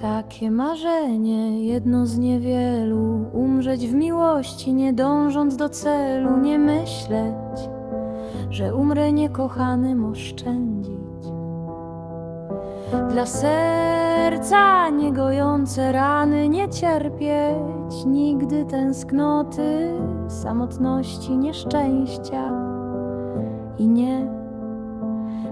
Takie marzenie, jedno z niewielu, umrzeć w miłości, nie dążąc do celu, nie myśleć, że umrę niekochanym oszczędzić. Dla serca niegojące rany nie cierpieć, nigdy tęsknoty, samotności, nieszczęścia i nie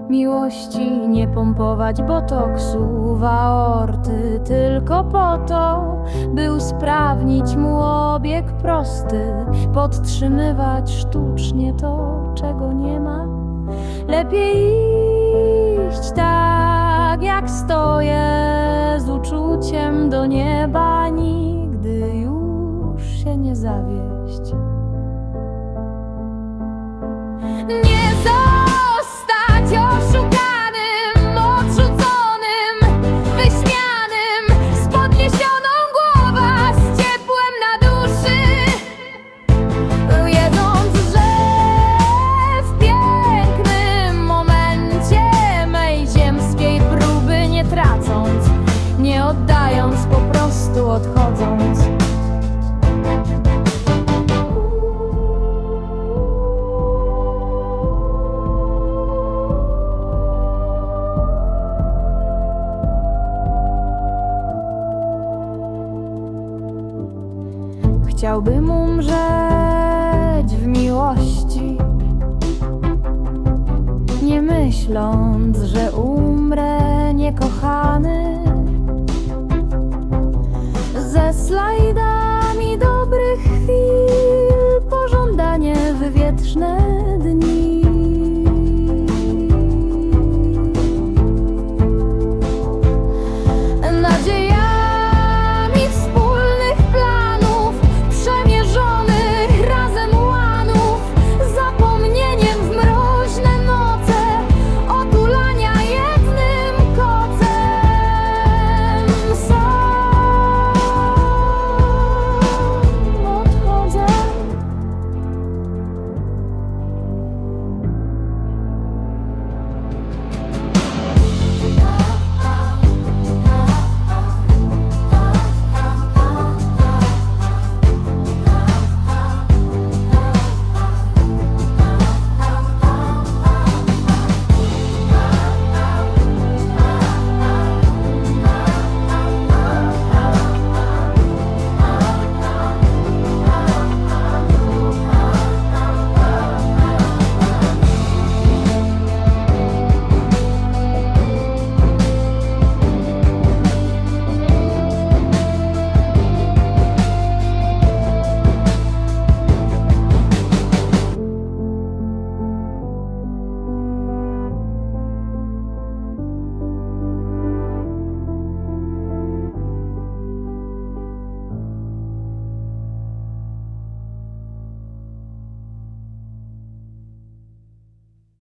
Miłości nie pompować botoksu w aorty Tylko po to, by usprawnić mu obieg prosty. Podtrzymywać sztucznie to, czego nie ma. Lepiej iść tak, jak stoję Z uczuciem do nieba Nigdy już się nie zawieść oddając, po prostu odchodząc. Chciałbym umrzeć w miłości, nie myśląc, że slajdami